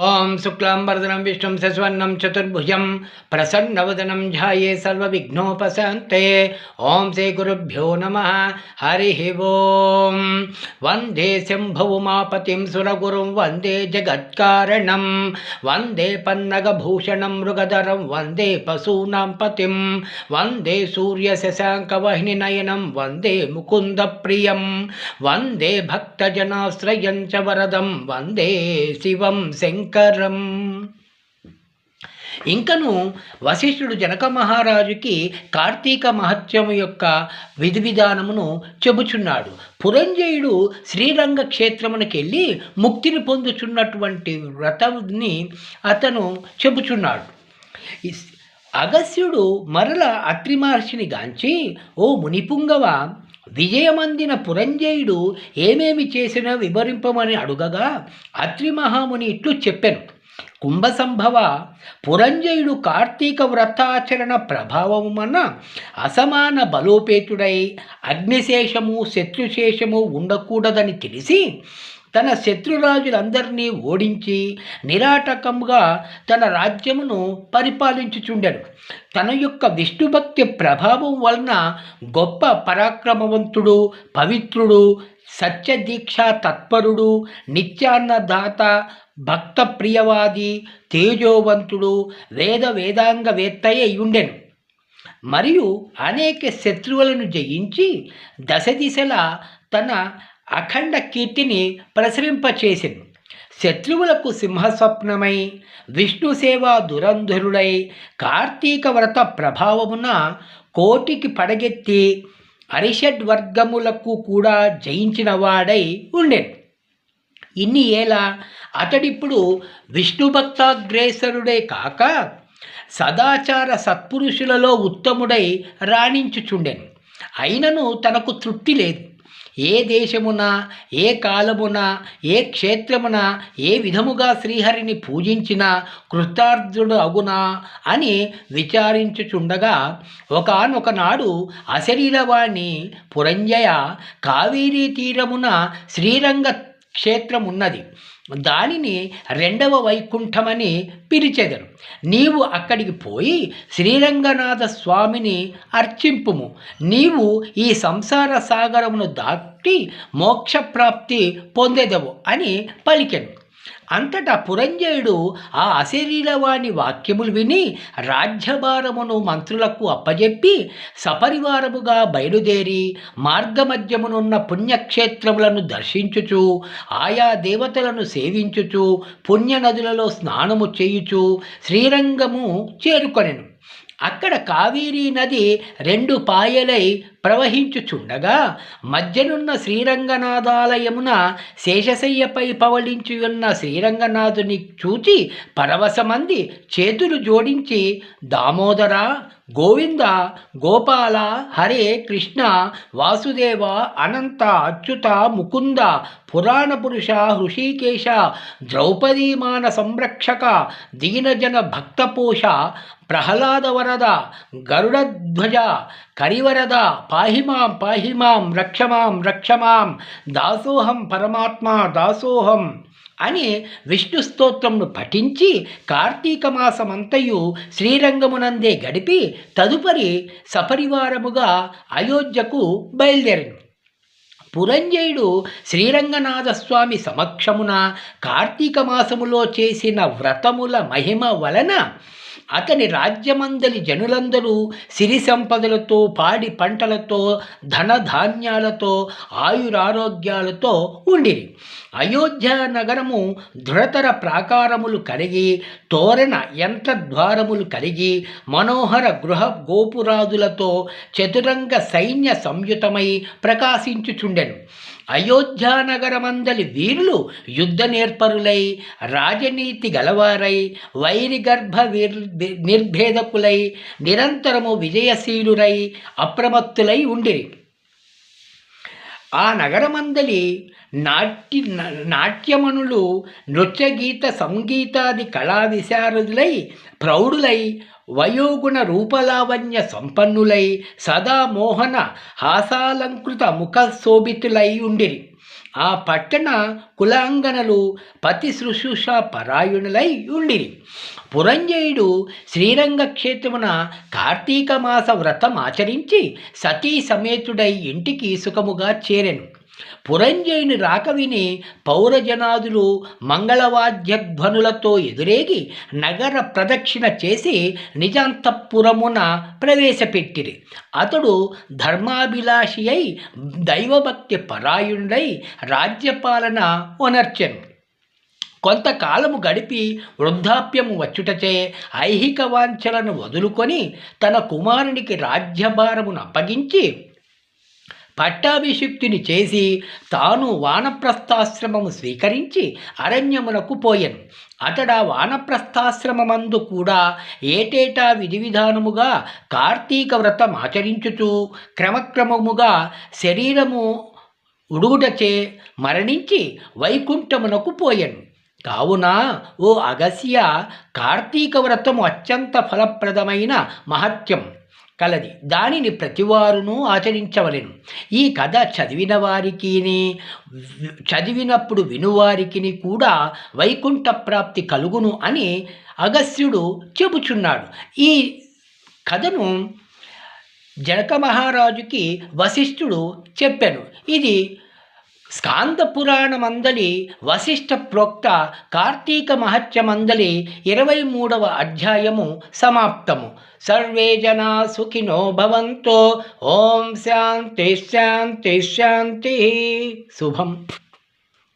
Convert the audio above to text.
ఓం శుక్లాంబరదనం విష్ణుం శశివర్ణం చతుర్భుజం ప్రసన్నవదనం ధ్యాయే సర్వవిఘ్నోపశాంతే ఓం శ్రీ గురుభ్యో నమ హరి ఓం వందే శంభుమాపతిం సురగురుం వందే జగత్కారణం వందే పన్నగభూషణం మృగధరం వందే పశూనాం పతిం వందే సూర్యశశాంకవహిని నయనం వందే ముకుందప్రియం వందే భక్తజనాశ్రయం చ వరదం వందే శివం శంకరం. ఇంకను వశిష్ఠుడు జనక మహారాజుకి కార్తీక మహత్యము యొక్క విధి విధానమును చెబుచున్నాడు. పురంజయుడు శ్రీరంగ క్షేత్రమునకి వెళ్ళి ముక్తిని పొందుచున్నటువంటి వ్రతాన్ని అతను చెబుచున్నాడు. అగస్యుడు మరల అత్రిమహర్షిని గాంచి ఓ మునిపుంగవ విజయమందిన పురంజయుడు ఏమేమి చేసినా వివరింపమని అడుగగా అత్రి మహాముని ఇట్లు చెప్పాను. కుంభ సంభవ పురంజయుడు కార్తీక వ్రతాచరణ ప్రభావమున అసమాన బలోపేతుడై అగ్నిశేషము శత్రుశేషము ఉండకూడదని తెలిసి తన శత్రురాజులందరినీ ఓడించి నిరాటకంగా తన రాజ్యమును పరిపాలించుచుండెను. తన యొక్క విష్ణుభక్తి ప్రభావం వలన గొప్ప పరాక్రమవంతుడు పవిత్రుడు సత్యదీక్ష తత్పరుడు నిత్యాన్నదాత భక్త ప్రియవాది తేజోవంతుడు వేద వేదాంగవేత్తయ్య ఉండెను మరియు అనేక శత్రువులను జయించి దశ దిశల తన అఖండ కీర్తిని ప్రసరింపచేసెను. శత్రువులకు సింహస్వప్నమై విష్ణు సేవా దురంధరుడై కార్తీక వ్రత ప్రభావమున కోటికి పడగెత్తి అరిషడ్ వర్గములకు కూడా జయించిన వాడై ఉండేది ఇన్ని ఏళ అతడిప్పుడు విష్ణు భక్తాగ్రేసరుడే కాక సదాచార సత్పురుషులలో ఉత్తముడై రాణించుచుండెను. అయినను తనకు తృప్తి లేదు. ఏ దేశమున ఏ కాలమున ఏ క్షేత్రమున ఏ విధముగా శ్రీహరిని పూజించినా కృతార్థుడు అగునా అని విచారించుచుండగా ఒకనొకనాడు అశరీరవాణి పురంజయ కావేరీ తీరమున శ్రీరంగ క్షేత్రమున్నది. దానిని రెండవ వైకుంఠమని పిలిచెదరు. నీవు అక్కడికి పోయి శ్రీరంగనాథ స్వామిని అర్చింపుము. నీవు ఈ సంసార సాగరమును దాటి మోక్షప్రాప్తి పొందేదవు అని పలికెను. అంతటా పురంజయుడు ఆ అశరీరవాణి వాక్యములు విని రాజ్యభారమును మంత్రులకు అప్పజెప్పి సపరివారముగా బయలుదేరి మార్గమధ్యమునున్న పుణ్యక్షేత్రములను దర్శించుచు ఆయా దేవతలను సేవించుచు పుణ్యనదులలో స్నానము చేయుచు శ్రీరంగము చేరుకొనెను. అక్కడ కావేరీ నది రెండు పాయలై ప్రవహించుచుండగా మధ్యనున్న శ్రీరంగనాథాలయమున శేషశయ్యపై పవళించియున్న శ్రీరంగనాథుని చూచి పరవశమంది చేతులు జోడించి దామోదర గోవింద గోపాల హరే కృష్ణ వాసుదేవ అనంత అచ్యుత ముకుంద పురాణ పురుష హృషికేశ ద్రౌపదీమాన సంరక్షక దీనజన భక్తపోష ప్రహ్లాద వరద గరుడధ్వజ కరివరద పాహిమాం పాహిమాం రక్షమాం రక్షమాం దాసోహం పరమాత్మ దాసోహం అని విష్ణు స్తోత్రమును పఠించి కార్తీక మాసమంతయు శ్రీరంగమునందే గడిపి తదుపరి సపరివారముగా అయోధ్యకు బయలుదేరింది. పురంజయుడు శ్రీరంగనాథస్వామి సమక్షమున కార్తీక మాసములో చేసిన వ్రతముల మహిమ వలన అతని రాజ్యమందలి జనులందరూ సిరి సంపదలతో పాడి పంటలతో ధనధాన్యాలతో ఆయురారోగ్యాలతో ఉండిరి. అయోధ్య నగరము దృఢతర ప్రాకారములు కలిగి తోరణ యంత్రద్వారములు కలిగి మనోహర గృహ గోపురాదులతో చతురంగ సైన్య సంయుతమై ప్రకాశించుచుండెను. అయోధ్యానగరమందలి వీరులు యుద్ధ నేర్పరులై రాజనీతి గలవారై వైరిగర్భ నిర్భేదకులై నిరంతరము విజయశీలురై అప్రమత్తులై ఉండిరి. ఆ నగరమందలి నాట్య నాట్యమణులు నృత్యగీత సంగీతాది కళా విశారదులై ప్రౌఢులై వయోగుణ రూపలావణ్య సంపన్నులై సదా మోహన హాసాలంకృత ముఖ శోభితులై ఉండిరి. ఆ పట్టణ కులాంగనలు పతి శుశ్రూష పరాయణులై ఉండిరి పురంజయుడు శ్రీరంగ క్షేత్రమున కార్తీక మాస వ్రతం ఆచరించి సతీ సమేతుడై ఇంటికి సుఖముగా చేరెను. పురంజయుని రాక విని పౌరజనాదులు మంగళవాద్యధ్వనులతో ఎదురేగి నగర ప్రదక్షిణ చేసి నిజాంతపురమున ప్రవేశపెట్టిరి. అతడు ధర్మాభిలాషి అయి దైవభక్తి పరాయణుడై రాజ్యపాలన ఒనర్చెను కొంతకాలము గడిపి వృద్ధాప్యము వచ్చుటచే ఐహిక వాంఛలను వదులుకొని తన కుమారునికి రాజ్యభారమును అప్పగించి పట్టాభిషిక్తుని చేసి తాను వానప్రస్థాశ్రమము స్వీకరించి అరణ్యములకు పోయెను. అతడ వానప్రస్థాశ్రమమందు కూడా ఏటేటా విధి విధానముగా కార్తీక వ్రతం ఆచరించుచు క్రమక్రమముగా శరీరము ఉడుగుటచే మరణించి వైకుంఠమునకు పోయెను. కావున ఓ అగస్య కార్తీక వ్రతము అత్యంత ఫలప్రదమైన మహత్యం. కలది. దానిని ప్రతివారును ఆచరించవలెను. ఈ కథ చదివిన వారికి చదివినప్పుడు వినువారికి కూడా వైకుంఠ ప్రాప్తి కలుగును అని అగస్త్యుడు చెబుచున్నాడు. ఈ కథను జనక మహారాజుకి వశిష్ఠుడు చెప్పాను. ఇది స్కాంద పురాణమందలి వశిష్ఠ ప్రోక్త కార్తీక మహత్యమందలి ఇరవై మూడవ అధ్యాయము సమాప్తము. సర్వే జనా సుఖినో భవంతో ఓం శాంతి శాంతి శాంతి. శుభం.